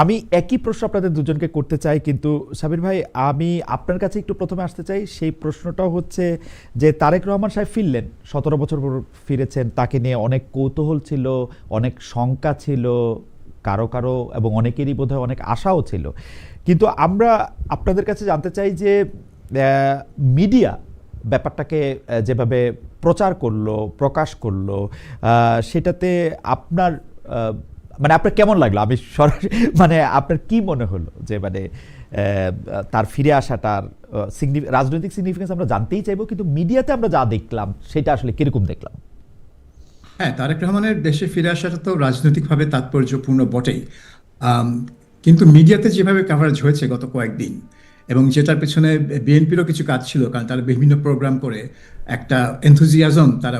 আমি একই প্রশ্ন আপনাদের দুজনকে করতে চাই, কিন্তু সাবির ভাই, আমি আপনার কাছে একটু প্রথমে আসতে চাই। সেই প্রশ্নটাও হচ্ছে যে, তারেক রহমান সাহেব ফিরলেন, সতেরো বছর পর ফিরেছেন, তাকে নিয়ে অনেক কৌতূহল ছিল, অনেক শঙ্কা ছিল, কারও কারও এবং অনেকেরই বোধহয় অনেক আশাও ছিল। কিন্তু আমরা আপনাদের কাছে জানতে চাই যে মিডিয়া ব্যাপারটাকে যেভাবে প্রচার করল, প্রকাশ করল সেটাতে আপনার মানে আপনার কেমন লাগল? আমি সরাসরি মানে আপনার কি মনে হলো যে মানে তার ফিরে আসাটার রাজনৈতিক সিগনিফিকেন্স আমরা জানতেই চাইব, কিন্তু মিডিয়াতে আমরা যা দেখলাম, সেটা আসলে কীরকম দেখলাম? হ্যাঁ তারেক রহমানের দেশে ফিরে আসাটা তো রাজনৈতিকভাবে তাৎপর্যপূর্ণ বটেই। কিন্তু মিডিয়াতে যেভাবে কাভারেজ হয়েছে গত কয়েকদিন, এবং যেটার পেছনে বিএনপিরও কিছু কাজ ছিল, কারণ তারা বিভিন্ন প্রোগ্রাম করে একটা এনথুজিয়াজম তারা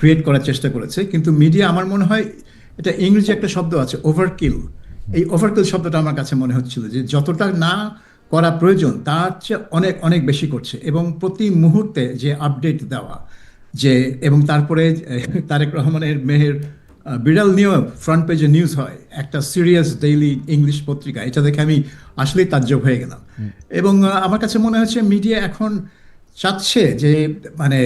ক্রিয়েট করার চেষ্টা করেছে, কিন্তু মিডিয়া আমার মনে হয় এটা ইংরেজি একটা শব্দ আছে ওভারকিল এই ওভারকিল শব্দটা আমার কাছে মনে হচ্ছিল যে যতটা না করা প্রয়োজন তার চেয়ে অনেক অনেক বেশি করছে। এবং প্রতি মুহূর্তে যে আপডেট দেওয়া যে এবং তারপরে তারেক রহমানের মেহের বিড়াল নিয়েও ফ্রন্ট পেজে নিউজ হয় একটা সিরিয়াস ডেইলি ইংলিশ পত্রিকা। এটা দেখে আমি আসলেই তাজ্জব হয়ে গেলাম। এবং আমার কাছে মনে হচ্ছে মিডিয়া এখন চাচ্ছে যে মানে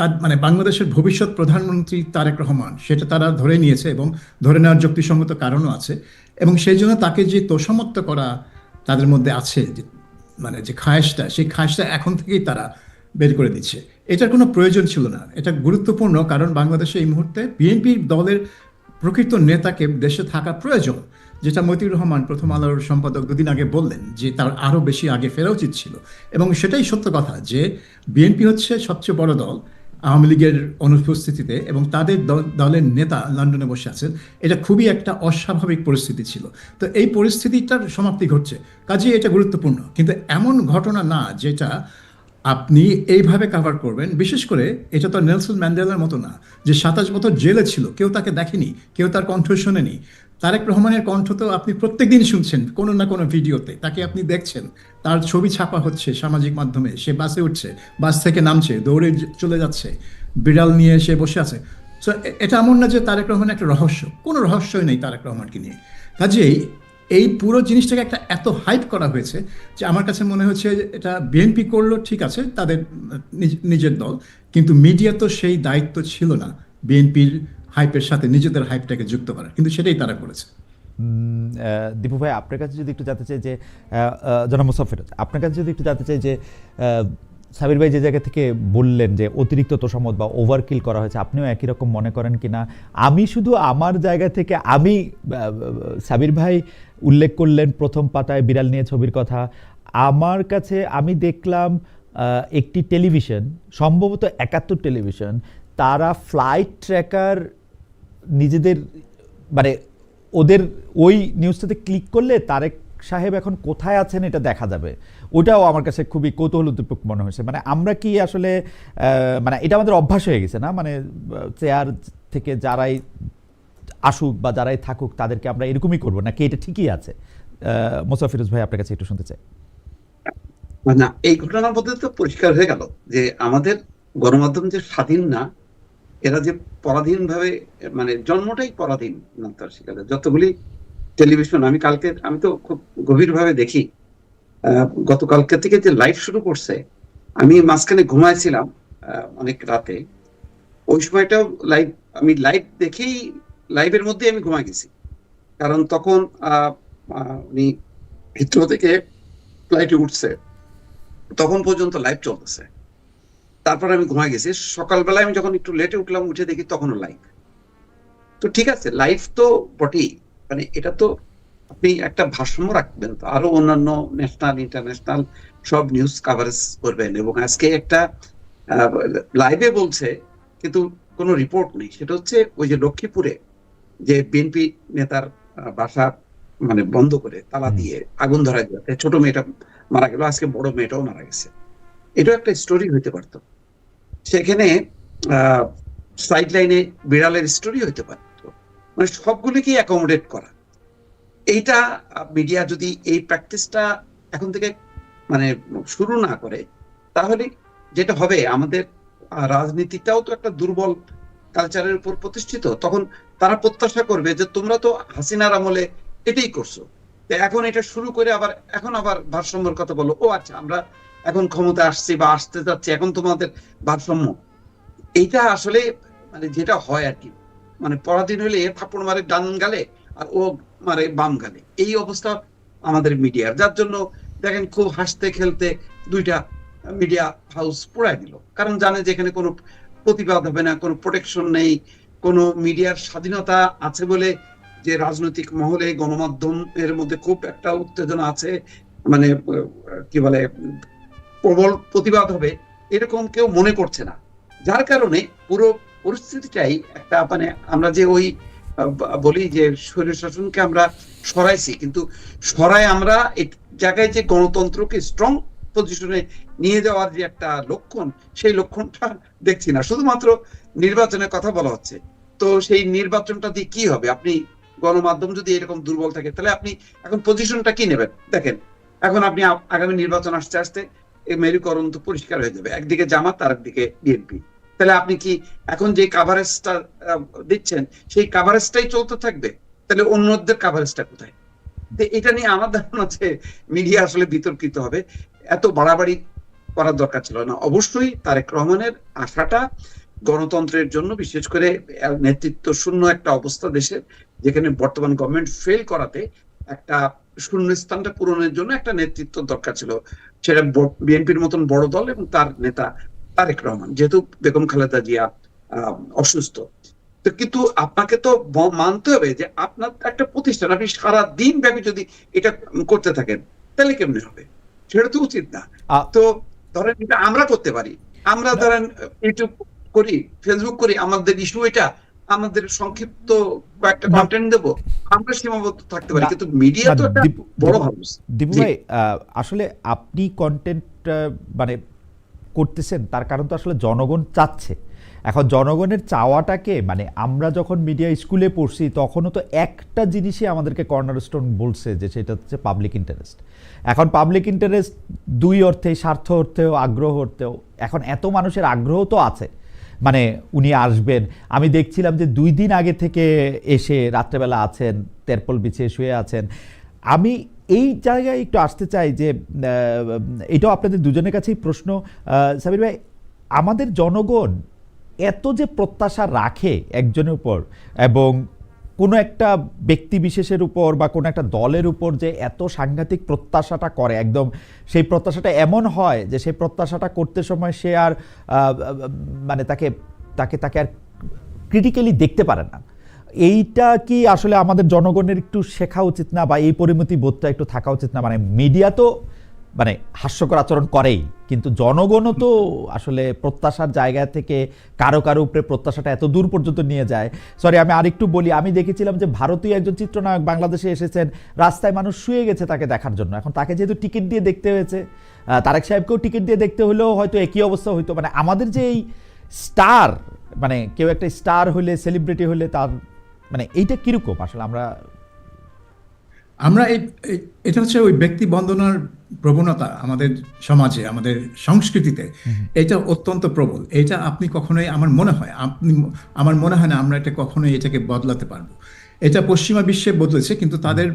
তার মানে বাংলাদেশের ভবিষ্যৎ প্রধানমন্ত্রী তারেক রহমান, সেটা তারা ধরে নিয়েছে এবং ধরে নেওয়ার যুক্তিসঙ্গত কারণও আছে এবং সেই জন্য তাকে যে তোষামত্ত করা তাদের মধ্যে আছে, যে মানে যে খায়েশটা, সেই খায়েশটা এখন থেকেই তারা বের করে দিচ্ছে। এটার কোনো প্রয়োজন ছিল না। এটা গুরুত্বপূর্ণ কারণ বাংলাদেশে এই মুহূর্তে বিএনপি দলের প্রকৃত নেতাকে দেশে থাকা প্রয়োজন, যেটা মতিউর রহমান প্রথম আলোর সম্পাদক দুদিন আগে বললেন যে তার আরও বেশি আগে ফেরা উচিত ছিল। এবং সেটাই সত্য কথা যে বিএনপি হচ্ছে সবচেয়ে বড় দল। আওয়ামী লীগের অনুপস্থিতিতে এবং তাদের দল- দলের নেতা লন্ডনে বসে আছেন, এটা খুবই একটা অস্বাভাবিক পরিস্থিতি ছিল। তো এই পরিস্থিতিটার সমাপ্তি ঘটছে। কাজেই এটা গুরুত্বপূর্ণ, কিন্তু এমন ঘটনা না যেটা আপনি এইভাবে কাভার করবেন। বিশেষ করে এটা তো নেলসন ম্যান্ডেলার মতো না, যে সাতাশ বছর জেলে ছিল, কেউ তাকে দেখেনি, কেউ তার কণ্ঠ শোনেনি। তারেক রহমানের কণ্ঠ তো আপনি প্রত্যেকদিন শুনছেন, কোনো না কোনো ভিডিওতে। তাকে আপনি দেখছেন, তার ছবি ছাপা হচ্ছে সামাজিক মাধ্যমে। সে বাসে উঠছে, বাস থেকে নামছে, দৌড়ে চলে যাচ্ছে, বিড়াল নিয়ে সে বসে আছে। সো এটা এমন না যে তারেক রহমান একটা রহস্য, কোনো রহস্যই নেই তারেক রহমানকে নিয়ে। কাজেই এই পুরো জিনিসটাকে একটা এত হাইপ করা হয়েছে যে আমার কাছে মনে হচ্ছে এটা বিএনপি করল, ঠিক আছে, তাদের নিজ- নিজের দল, কিন্তু মিডিয়া তো সেই দায়িত্ব ছিল না। বিএনপির হাইপের সাথে নিজেদের হাইপটাকে যুক্ত করার কিন্তু সেটাই তারা করেছে। দীপু ভাই, আপনার কাছে যদি একটু জানতে চাই যে জনাব মুসাফির আপনার কাছে যদি একটু জানতে চাই যে সাবির ভাই যে জায়গা থেকে বললেন যে, অতিরিক্ত তোষামত বা ওভারকিল করা হয়েছে, আপনিও একই রকম মনে করেন কি না আমি শুধু আমার জায়গা থেকে আমি সাবির ভাই উল্লেখ করলেন প্রথম পাতায় বিড়াল নিয়ে ছবির কথা। আমার কাছে আমি দেখলাম একটি টেলিভিশন, সম্ভবত একাত্তর টেলিভিশন, তারা ফ্লাইট ট্র্যাকার নিজেদের মানে ওদের ওই নিউজটাতে ক্লিক করলে তারেক সাহেব এখন কোথায় আছেন এটা দেখা যাবে। ওটাও আমার কাছে খুবই কৌতূহল উদ্দীপক মনে হয়েছে। মানে আমরা কি আসলে মানে এটা আমাদের অভ্যাস হয়ে গেছে না? মানে চেয়ার থেকে যারাই আসুক বা যারাই থাকুক তাদেরকে আমরা এরকমই করব। নাকি এটা ঠিকই আছে? মোসাফিরুজ ভাই আপনার কাছে একটু শুনতে চাই। না, এই ঘটনার মধ্যে তো পরিষ্কার হয়ে গেল যে আমাদের গণমাধ্যম যে স্বাধীন না এরা যে পরাধীন ভাবে মানে জন্মটাই পরাধীন না তার শিকারে যতগুলি টেলিভিশন, আমি কালকে, আমি তো খুব গভীর ভাবে দেখি গতকালকে থেকে যে লাইভ শুরু করছে, আমি মাঝখানে ঘুমাইছিলাম অনেক রাতে। ওই সময়টাও লাইভ, আমি লাইভ দেখেই, লাইভের মধ্যে আমি ঘুমাই গেছি। কারণ তখন উনি হিথ্রো থেকে ফ্লাইটে উঠছে, তখন পর্যন্ত লাইভ চলতেছে। তারপর আমি ঘুমাই গেছি। সকালবেলায় আমি যখন একটু লেটে উঠলাম উঠে দেখি তখনও লাইভ তো ঠিক আছে লাইফ তো বটেই। মানে এটা তো আপনি একটা ভারসাম্য রাখবেন। তো আরও অন্যান্য ন্যাশনাল ইন্টারন্যাশনাল সব নিউজ কাভারেজ করবেন। এবং আজকে একটা লাইভে বলছে কিন্তু কোনো রিপোর্ট নেই। সেটা হচ্ছে ওই যে লক্ষ্মীপুরে যে বিএনপি নেতার বাসা মানে বন্ধ করে তালা দিয়ে আগুন ধরায় দিয়েছে। ছোট মেয়েটা মারা গেল আজকে বড় মেয়েটাও মারা গেছে। এটাও একটা স্টোরি হইতে পারতো। সেখানে সাইড লাইনে বিড়ালের স্টোরি হইতে পারতো। মানে সবগুলিকে অ্যাকোমোডেট করা। এইটা মিডিয়া যদি এই প্র্যাকটিসটা এখন থেকে মানে শুরু না করে, তাহলে যেটা হবে, আমাদের রাজনীতিটাও তো একটা দুর্বল কালচারের উপর প্রতিষ্ঠিত। তখন তারা প্রত্যাশা করবে যে, তোমরা তো হাসিনার আমলে এটাই করছ। এখন এটা শুরু করে আবার, এখন আবার ভারসাম্যের কথা বলো, ও আচ্ছা আমরা এখন ক্ষমতা আসছি বা আসতে যাচ্ছি, এখন তোমাদের ভারসাম্য। এইটা আসলে মানে যেটা হয় আর কি। মানে পরাধীন হলে এ থাপ্পড় মারে, ডান গালে আর ও মারে বাম গালে। এই অবস্থা আমাদের মিডিয়ার যার জন্য দেখেন খুব হাসতে খেলতে দুইটা মিডিয়া হাউস পোড়ায় দিল। কারণ জানে যে এখানে কোনো প্রতিবাদ হবে না, কোনো প্রোটেকশন নেই, কোনো মিডিয়ার স্বাধীনতা আছে বলে যে রাজনৈতিক মহলে গণমাধ্যম এর মধ্যে খুব একটা উত্তেজনা আছে মানে কি বলে প্রবল প্রতিবাদ হবে, এরকম কেউ মনে করছে না। যার কারণে পুরো পরিস্থিতিটাই একটা মানে আমরা যে ওই বলি যে শরীর শাসনকে আমরা সরাইছি, কিন্তু সরাই আমরা এই জায়গায় যে গণতন্ত্রকে স্ট্রং পজিশনে নিয়ে যাওয়ার যে একটা লক্ষণ, সেই লক্ষণটা দেখছি না। শুধুমাত্র নির্বাচনের কথা বলা হচ্ছে। তো সেই নির্বাচনটা দিয়ে কি হবে? আপনি গণমাধ্যম যদি এরকম দুর্বল থাকে, তাহলে আপনি এখন পজিশনটা কি নেবেন? দেখেন, এখন আপনি আগামী নির্বাচন আসতে আসতে এই মেরুকরণ তো পরিষ্কার হয়ে যাবে। একদিকে জামাত আর একদিকে বিএনপি। তাহলে আপনি কি এখন যে কাভারেজটা দিচ্ছেন, সেই কাভারেজটাই চলতে থাকবে? তাহলে অন্যদের কাভারেজটা কোথায়? তো এটা নিয়ে আমার ধারণা যে মিডিয়া আসলে বিতর্কিত হবে। এত বাড়াবাড়ি করার দরকার ছিল না। অবশ্যই তারেক রহমানের আশাটা গণতন্ত্রের জন্য, বিশেষ করে নেতৃত্ব শূন্য একটা অবস্থা দেশের, যেখানে বর্তমান গভর্নমেন্ট ফেল করাতে একটা শূন্য স্থানটা পূরণের জন্য একটা নেতৃত্ব দরকার ছিল। সেটা বিএনপির মতন বড় দল এবং তার নেতা তারেক রহমান। যেহেতু বেগম খালেদা জিয়া অসুস্থ। তো কিন্তু আপনাকে তো মানতে হবে যে আপনার একটা প্রতিষ্ঠান আপনি সারা দিন ব্যাপী যদি এটা করতে থাকেন তাহলে কেমনে হবে? সেটা তো উচিত না। তো ধরেন এটা আমরা করতে পারি। আমরা ধরেন ইউটিউব করি ফেসবুক করি আমাদের ইস্যু এটা। আমাদের সংক্ষিপ্ত কয়েকটা কন্টেন্ট দেবো আমরা সীমাবদ্ধ থাকতে পারি কিন্তু মিডিয়া তো একটা বড় হাউস দীপু ভাই আসলে আপনি কন্টেন্ট মানে করতেছেন তার কারণ তো আসলে জনগণ চাচ্ছে। এখন জনগণের চাওয়াটাকে মানে আমরা যখন মিডিয়া স্কুলে পড়ছি তখনও তো একটা জিনিসই আমাদেরকে কর্নারস্টোন বলছে যে সেটা হচ্ছে পাবলিক ইন্টারেস্ট এখন পাবলিক ইন্টারেস্ট দুই অর্থে স্বার্থ অর্থেও আগ্রহ অর্থেও এখন এত মানুষের আগ্রহ তো আছে মানে উনি আসবেন। আমি দেখছিলাম যে দুই দিন আগে থেকে এসে রাত্রেবেলা আছেন, তেরপল বিছিয়ে শুয়ে আছেন। আমি এই জায়গায় একটু আসতে চাই যে এটাও আপনাদের দুজনের কাছেই প্রশ্ন সাবির ভাই, আমাদের জনগণ এত যে প্রত্যাশা রাখে একজনের উপর এবং কোনো একটা ব্যক্তি বিশেষের উপর বা কোনো একটা দলের উপর যে এত সাংঘাতিক প্রত্যাশাটা করে, একদম সেই প্রত্যাশাটা এমন হয় যে সেই প্রত্যাশাটা করতে সময় সে আর মানে তাকে তাকে তাকে আর ক্রিটিক্যালি দেখতে পারে না। এইটা কি আসলে আমাদের জনগণের একটু শেখা উচিত না বা এই পরিমিতি বোধটা একটু থাকা উচিত না? মানে মিডিয়া তো মানে হাস্যকর আচরণ করেই, কিন্তু জনগণও তো আসলে প্রত্যাশার জায়গা থেকে কারও কারও উপরে প্রত্যাশাটা এত দূর পর্যন্ত নিয়ে যায়। সরি আমি আরেকটু বলি, আমি দেখেছিলাম যে ভারতীয় একজন চিত্রনায়ক বাংলাদেশে এসেছেন, রাস্তায় মানুষ শুয়ে গেছে তাকে দেখার জন্য। এখন তাকে যেহেতু টিকিট দিয়ে দেখতে হয়েছে তারেক সাহেবকেও টিকিট দিয়ে দেখতে হলেও হয়তো একই অবস্থা হইতো। মানে আমাদের যে এই স্টার মানে কেউ একটা স্টার হলে, সেলিব্রিটি হলে তার মানে এইটা কীরকম? আসলে আমরা আমরা এই এটা হচ্ছে ওই ব্যক্তি বন্দনার প্রবণতা আমাদের সমাজে আমাদের সংস্কৃতিতে। এটা অত্যন্ত প্রবল। এটা আপনি কখনোই আমার মনে হয় আপনি আমার মনে হয় না আমরা এটা কখনোই এটাকে বদলাতে পারব। এটা পশ্চিমা বিশ্বে বদলেছে কিন্তু তাদের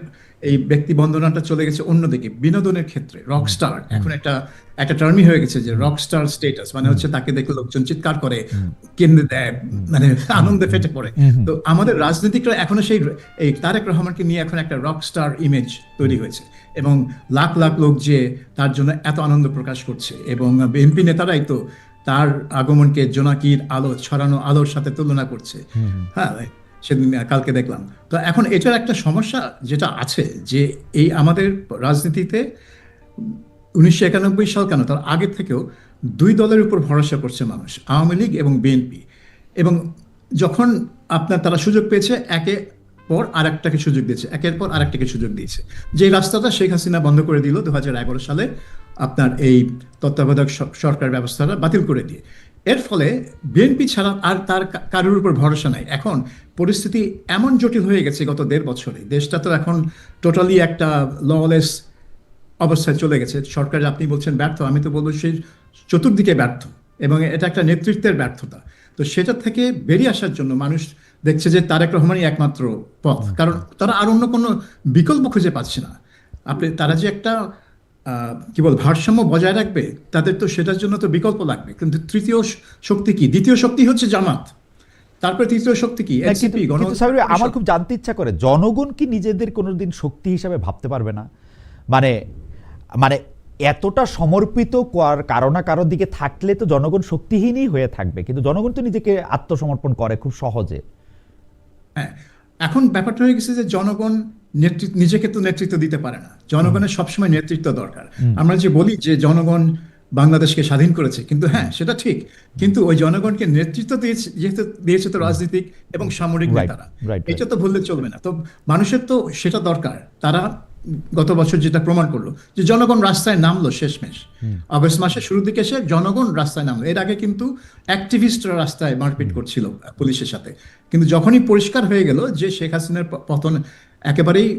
এই ব্যক্তি বন্দনাটা চলে গেছে অন্যদিকে বিনোদনের ক্ষেত্রে রক স্টার এখন একটা একটা টার্মই হয়ে গেছে যে রক স্টার স্টেটাস মানে হচ্ছে তাকে দেখলে লোকজন চিৎকার করে কেন্দ্রে দেয় মানে আনন্দে ফেটে পড়ে। তো আমাদের রাজনীতিকরা এখনও সেই এই তারেক রহমানকে নিয়ে এখন একটা রক স্টার ইমেজ তৈরি হয়েছে এবং লাখ লাখ লোক যে তার জন্য এত আনন্দ প্রকাশ করছে এবং বিএনপি নেতারাই তো তার আগমনকে জোনাকির আলো ছড়ানো আলোর সাথে তুলনা করছে। হ্যাঁ সেদিন কালকে দেখলাম। তো এখন এটার একটা সমস্যা যেটা আছে যে এই আমাদের রাজনীতিতে উনিশশো একানব্বই সাল কেন? তার আগে থেকেও দুই দলের উপর ভরসা করছে মানুষ, আওয়ামী লীগ এবং বিএনপি। এবং যখন আপনার তারা সুযোগ পেয়েছে, একে পর আর একটাকে সুযোগ দিয়েছে, একের পর আরেকটাকে সুযোগ দিয়েছে। যে রাস্তাটা শেখ হাসিনা বন্ধ করে দিল দু হাজার এগারো সালে, আপনার এই তত্ত্বাবধায়ক সরকার ব্যবস্থাটা বাতিল করে দিয়ে। এর ফলে বিএনপি ছাড়া আর তার কারোর উপর ভরসা নাই। এখন পরিস্থিতি এমন জটিল হয়ে গেছে গত দেড় বছরে। দেশটা তো এখন টোটালি একটা ললেস অবস্থায় চলে গেছে। সরকার আপনি বলছেন ব্যর্থ, আমি তো বলব সেই চতুর্দিকে ব্যর্থ এবং এটা একটা নেতৃত্বের ব্যর্থতা। তো সেটা থেকে বেরিয়ে আসার জন্য মানুষ দেখছে যে তারেক রহমানই একমাত্র পথ। কারণ তারা আর অন্য কোনো বিকল্প খুঁজে পাচ্ছে না। আপনি, তারা যে একটা কি বল ভারসাম্য বজায় রাখবে তাদের তো সেটার জন্য তো বিকল্প লাগবে। কিন্তু তৃতীয় শক্তি কি? দ্বিতীয় শক্তি হচ্ছে জামাত। তারপরে তৃতীয় শক্তি কি? আমার খুব জানতে ইচ্ছা করে জনগণ কি নিজেদের কোনোদিন শক্তি হিসাবে ভাবতে পারবে না? মানে মানে এতটা সমর্পিত কর কারও না কারোর দিকে থাকলে তো জনগণ শক্তিহীনই হয়ে থাকবে। কিন্তু জনগণ তো নিজেকে আত্মসমর্পণ করে খুব সহজে। হ্যাঁ এখন ব্যাপারটা হয়ে গেছে যে জনগণ নেতৃত্ব নিজেকে তো নেতৃত্ব দিতে পারে না। জনগণের সবসময় নেতৃত্ব দরকার। আমরা যে বলি যে জনগণ বাংলাদেশকে স্বাধীন করেছে কিন্তু হ্যাঁ সেটা ঠিক। কিন্তু ওই জনগণকে নেতৃত্ব দিয়েছে যেহেতু দিয়েছে তো রাজনীতিক এবং সামরিক নেতারা. এটা তো ভুললে চলবে না। তো মানুষের তো সেটা দরকার। তারা গত বছর যেটা প্রমাণ করল যে জনগণ রাস্তায় নামলো শেষমেশ। আগস্ট মাসের শুরুর দিকে এসে জনগণ রাস্তায় নামলো। এর আগে কিন্তু অ্যাক্টিভিস্টরা রাস্তায় মারপিট করছিল পুলিশের সাথে। কিন্তু যখনই পরিষ্কার হয়ে গেল যে শেখ হাসিনার পতন একেবারেই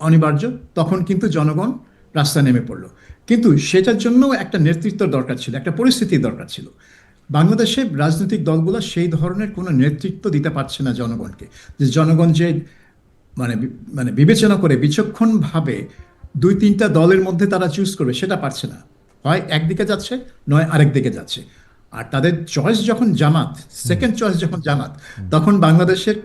অনিবার্য তখন কিন্তু জনগণ রাস্তায় নেমে পড়ল। কিন্তু সেটার জন্য একটা নেতৃত্ব দরকার ছিল একটা পরিস্থিতির দরকার ছিল। বাংলাদেশে রাজনৈতিক দলগুলো সেই ধরনের কোনো নেতৃত্ব দিতে পারছে না জনগণকে। যে জনগণ যে মানে মানে বিবেচনা করে বিচক্ষণভাবে দুই তিনটা দলের মধ্যে তারা চুজ করবে সেটা পারছে না। হয় একদিকে যাচ্ছে নয় আরেক দিকে যাচ্ছে। আর তাদের চয়েস যখন জামাত সেকেন্ড চয়েস যখন জামাত তখন বাংলাদেশের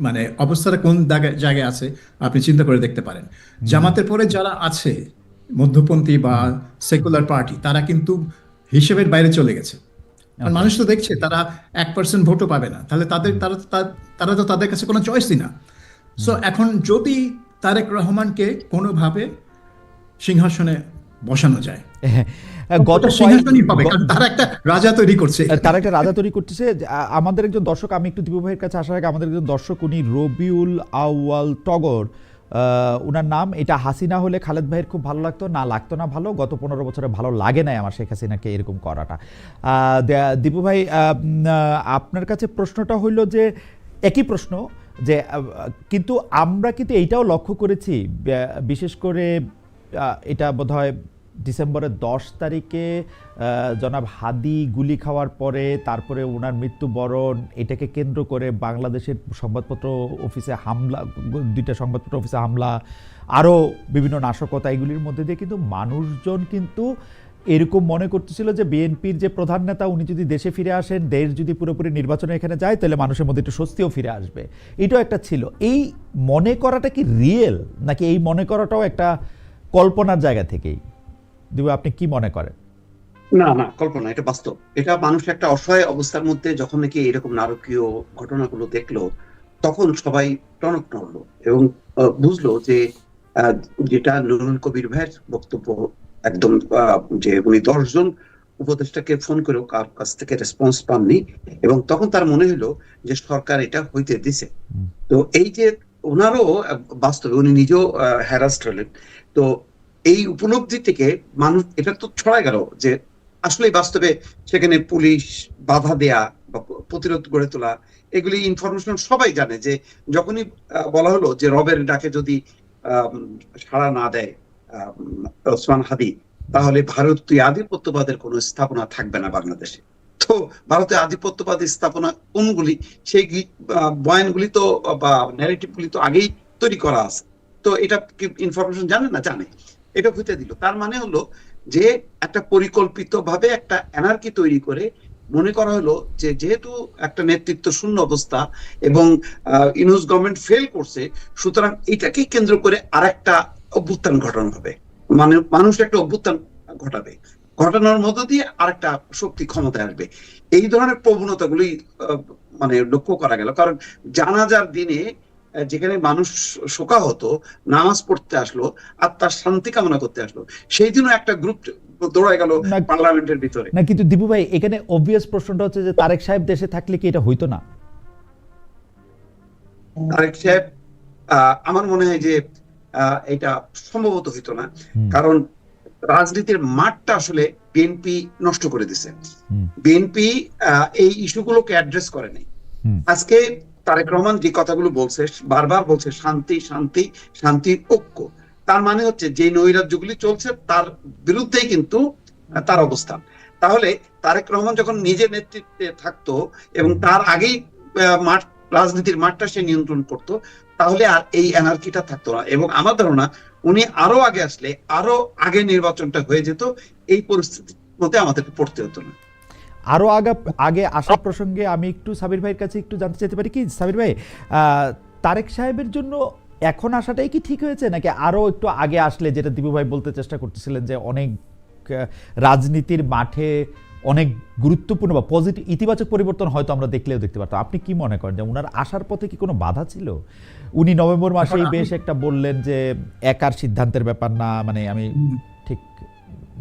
মানে অবস্থাটা কোন জায়গায় আছে আপনি চিন্তা করে দেখতে পারেন। জামাতের পরে যারা আছে মধ্যপন্থী বা সেকুলার পার্টি তারা কিন্তু হিসেবের বাইরে চলে গেছে। আর মানুষ তো দেখছে তারা এক পার্সেন্ট ভোটও পাবে না। তাহলে তাদের তারা তা- তারা তো তাদের কাছে কোনো চয়েসই না। সো এখন যদি তারেক রহমানকে কোনোভাবে সিংহাসনে বসানো যায়। গত কারণ তারা একটা রাজা তৈরি করছে। তারা একটা রাজা তৈরি করতেছে। আমাদের একজন দর্শক আমি একটু দীপু ভাইয়ের কাছে আসার আগে আমাদের একজন দর্শক উনি রবিউল আউয়াল টগর। উনার নাম এটা হাসিনা হলে খালেদ ভাইয়ের খুব ভালো লাগতো না লাগতো না ভালো গত পনেরো বছরে ভালো লাগে নাই আমার শেখ হাসিনাকে এরকম করাটা। দীপু ভাই আপনার কাছে প্রশ্নটা হইল যে একই প্রশ্ন যে কিন্তু আমরা কিন্তু এইটাও লক্ষ্য করেছি বিশেষ করে এটা বোধহয় ডিসেম্বরের দশ তারিখে জনাব হাদি গুলি খাওয়ার পরে তারপরে ওনার মৃত্যুবরণ, এটাকে কেন্দ্র করে বাংলাদেশের সংবাদপত্র অফিসে হামলা, দুইটা সংবাদপত্র অফিসে হামলা, আরও বিভিন্ন নাশকতা এগুলির মধ্যে দিয়ে কিন্তু মানুষজন কিন্তু এরকম মনে করতেছিল যে বিএনপির যে প্রধান নেতা, উনি যদি দেশে ফিরে আসেন, দেশ যদি পুরোপুরি নির্বাচনে এখানে যায়, তাহলে মানুষের মধ্যে একটু স্বস্তিও ফিরে আসবে। এটাও একটা ছিল। এই মনে করাটা কি রিয়েল নাকি এই মনে করাটাও একটা কল্পনার জায়গা থেকেই? দিবু আপনি কি মনে করেন? না না কল্পনা এটা বাস্তব। এটা মানুষ একটা অসহায় অবস্থার মধ্যে যখন নাকি এরকম নারকীয় ঘটনাগুলো দেখল তখন সবাই টনক নড়লো এবং বুঝলো যে যেটা নুরুল কবির ভাইয়ের বক্তব্য একদম যে উনি দশজন উপদেষ্টাকে ফোন করেও কার কাছ থেকে রেসপন্স পাননি এবং তখন তার মনে হলো যে সরকার এটা হইতে দিছে। তো এই যে ওনারও বাস্তবে উনি নিজেও হ্যারাস্ট হলেন। তো এই উপলব্ধি থেকে মানুষ, এটা তো ছড়া গেল যে আসলে বাস্তবে সেখানে পুলিশ বাধা দেয়া বা প্রতিরোধ গড়ে তোলা, এগুলি ইনফরমেশন সবাই জানে যে যখনই বলা হলো যে রবের ডাকে যদি সাড়া না দেয় ওসমান হাদি, তাহলে ভারতীয় আধিপত্যবাদের কোনো স্থাপনা থাকবে না বাংলাদেশে। তো ভারতীয় আধিপত্যবাদী স্থাপনা কোনগুলি? সেই বয়ানগুলি তো বা ন্যারেটিভ গুলি তো আগেই তৈরি করা আছে। তো এটা কি ইনফরমেশন জানে না? জানে। এটা হইতে দিল। তার মানে হলো যে একটা পরিকল্পিত ভাবে একটা এনার্কি তৈরি করে মনে করা হলো যে যেহেতু একটা নেতৃত্ব শূন্য অবস্থা এবং ইউনুস গভর্নমেন্ট ফেল করছে, সুতরাং এটাকেই কেন্দ্র করে আরেকটা অভ্যুত্থান ঘটানো হবে। মানে মানুষ একটা অভ্যুত্থান ঘটাবে। ঘটানোর মধ্য দিয়ে আরেকটা শক্তি ক্ষমতায় আসবে। এই ধরনের প্রবণতাগুলি মানে লক্ষ্য করা গেল। কারণ জানাজার দিনে যেখানে মানুষ শোকা হতো নামাজ পড়তে আসলো আর তার শান্তি কামনা করতে আসলো। সেই দিনও একটা গ্রুপ দৌড়ায় গেল পার্লামেন্টের ভিতরে। না কিন্তু দীপু ভাই এখানে অবভিয়াস প্রশ্নটা হচ্ছে যে তারেক সাহেব দেশে থাকলে কি এটা হইতো না? তারেক সাহেব আহ, আমার মনে হয় যে আহ, এটা সম্ভবত হইতো না। কারণ রাজনীতির মাঠটা আসলে বিএনপি নষ্ট করে দিছে। বিএনপি এই ইস্যুগুলোকে অ্যাড্রেস করে নাই। আজকে তারেক রহমান যে কথাগুলো বলছে, বারবার বলছে, শান্তি শান্তি শান্তি ঐক্য। তার মানে হচ্ছে যে নৈরাজ্যগুলি চলছে, তার বিরুদ্ধেই কিন্তু তার অবস্থান। তাহলে তারেক রহমান যখন নিজে নেতৃত্বে থাকতো এবং তার আগেই মাঠ, রাজনীতির মাঠটা সে নিয়ন্ত্রণ করত, তাহলে আর এই এনার্কিটা থাকতো না। এবং আমার ধারণা, উনি আরও আগে আসলে, আরও আগে নির্বাচনটা হয়ে যেত, এই পরিস্থিতির মধ্যে আমাদেরকে পড়তে হতো না। আরও আগা আগে আসা প্রসঙ্গে আমি একটু সাবির ভাইয়ের কাছে একটু জানতে চাইতে পারি কি? সাবির ভাই তারেক সাহেবের জন্য এখন আসাটাই কি ঠিক হয়েছে? নাকি আরও একটু আগে আসলে যেটা দিবু ভাই বলতে চেষ্টা করতেছিলেন যে অনেক রাজনীতির মাঠে অনেক গুরুত্বপূর্ণ বা পজিটিভ ইতিবাচক পরিবর্তন হয়তো আমরা দেখলেও দেখতে পারতাম। আপনি কি মনে করেন যে ওনার আসার পথে কি কোনো বাধা ছিল? উনি নভেম্বর মাসেই বেশ একটা বললেন যে একার সিদ্ধান্তের ব্যাপার না মানে আমি ঠিক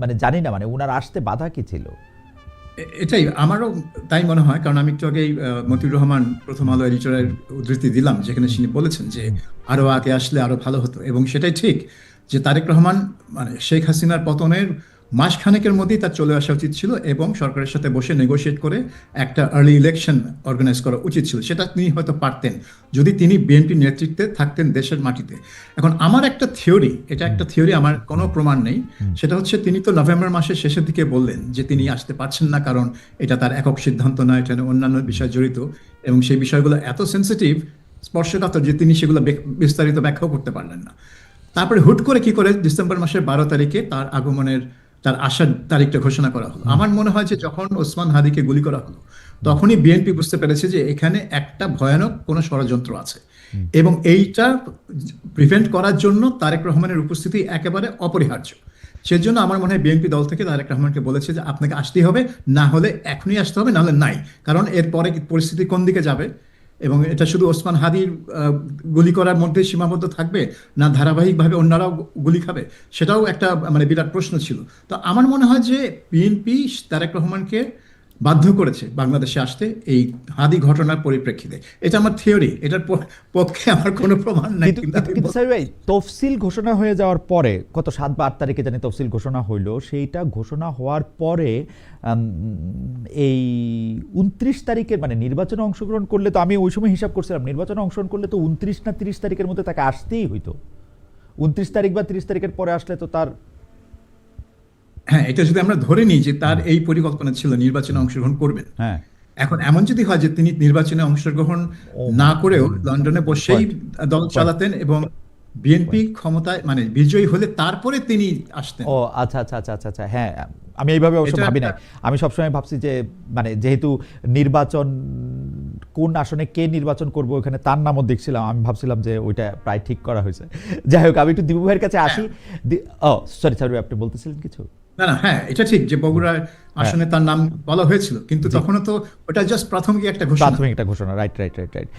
মানে জানি না মানে ওনার আসতে বাধা কি ছিল? এটাই, আমারও তাই মনে হয়, কারণ আমি একটু আগেই মতিউর রহমান প্রথম আলো এডিটরের উদ্ধৃতি দিলাম, যেখানে তিনি বলেছেন যে আরও আগে আসলে আরও ভালো হতো। এবং সেটাই ঠিক যে তারেক রহমান মানে শেখ হাসিনার পতনের মাসখানেকের মধ্যেই তার চলে আসা উচিত ছিল এবং সরকারের সাথে বসে নেগোশিয়েট করে একটা আর্লি ইলেকশন অর্গানাইজ করা উচিত ছিল। সেটা তিনি হয়তো পারতেন যদি তিনি বিএনপি নেতৃত্বে থাকতেন দেশের মাটিতে। এখন আমার একটা থিওরি এটা একটা থিওরি আমার কোনো প্রমাণ নেই। সেটা হচ্ছে তিনি তো নভেম্বর মাসের শেষের দিকে বললেন যে তিনি আসতে পারছেন না কারণ এটা তার একক সিদ্ধান্ত নয় এটা অন্যান্য বিষয় জড়িত এবং সেই বিষয়গুলো এত সেন্সিটিভ স্পর্শকাতর যে তিনি সেগুলো বিস্তারিত ব্যাখ্যাও করতে পারলেন না। তারপরে হুট করে কি করে ডিসেম্বর মাসের বারো তারিখে তার আগমনের তার আসার তারিখটা ঘোষণা করা হলো। আমার মনে হয় যে যখন ওসমান হাদিকে গুলি করা হলো তখনই বিএনপি বুঝতে পেরেছে যে এখানে একটা ভয়ানক কোনো ষড়যন্ত্র আছে। এবং এইটা প্রিভেন্ট করার জন্য তারেক রহমানের উপস্থিতি একেবারে অপরিহার্য। সেজন্য আমার মনে হয় বিএনপি দল থেকে তারেক রহমানকে বলেছে যে আপনাকে আসতেই হবে না হলে এখনই আসতে হবে না হলে নাই। কারণ এরপরে পরিস্থিতি কোন দিকে যাবে? এবং এটা শুধু ওসমান হাদির গুলি করার মধ্যে সীমাবদ্ধ থাকবে না ধারাবাহিকভাবে অন্যরাও গুলি খাবে? সেটাও একটা মানে বিরাট প্রশ্ন ছিল। তো আমার মনে হয় যে বিএনপি তারেক রহমানকে বাধ্য করেছে বাংলাদেশে আসতে এই হাদি ঘটনার পরিপ্রেক্ষিতে। এটা আমার থিওরি, এটার পক্ষে আমার কোনো প্রমাণ নাই। কিন্তু স্যার ভাই, তফসিল ঘোষণা হয়ে যাওয়ার পরে কত সাত বা আট তারিখে জানি তফসিল ঘোষণা হইল, সেইটা ঘোষণা হওয়ার পরে এই উনত্রিশ তারিখের মানে নির্বাচনে অংশগ্রহণ করলে তো আমি ওই সময় হিসাব করছিলাম, নির্বাচনে অংশগ্রহণ করলে তো উনত্রিশ না তিরিশ তারিখের মধ্যে তাকে আসতেই হইতো। উনত্রিশ তারিখ বা তিরিশ তারিখের পরে আসলে তো তার হ্যাঁ এটা যদি আমরা ধরে নিই যে তার এই পরিকল্পনা ছিল নির্বাচনে অংশগ্রহণ করবেন। হ্যাঁ। এখন এমন যদি হয় যে তিনি নির্বাচনে অংশগ্রহণ না করেও লন্ডনে বসেই দল চালাতেন এবং বিএনপি ক্ষমতায় মানে বিজয়ী হলে তারপরে তিনি আসতেন। ও আচ্ছা আচ্ছা আচ্ছা আচ্ছা আচ্ছা হ্যাঁ আমি এইভাবে অবশ্য ভাবি না আমি সবসময় ভাবছি যে মানে যেহেতু নির্বাচন কোন আসনে কে নির্বাচন করব ওখানে তার নামও দেখছিলাম। আমি ভাবছিলাম যে ওইটা প্রায় ঠিক করা হয়েছে। যাই হোক আমি একটু দিবু ভাইয়ের কাছে আসি। ও সরি সরি আপনি বলতেছিলেন কিছু? না না হ্যাঁ এটা ঠিক যে বগুড়ার আসনে তার নাম বলা হয়েছিল কিন্তু তখনও তো ওটা জাস্ট প্রাথমিক একটা ঘোষণা। প্রাথমিক একটা ঘোষণা রাইট রাইট রাইট রাইট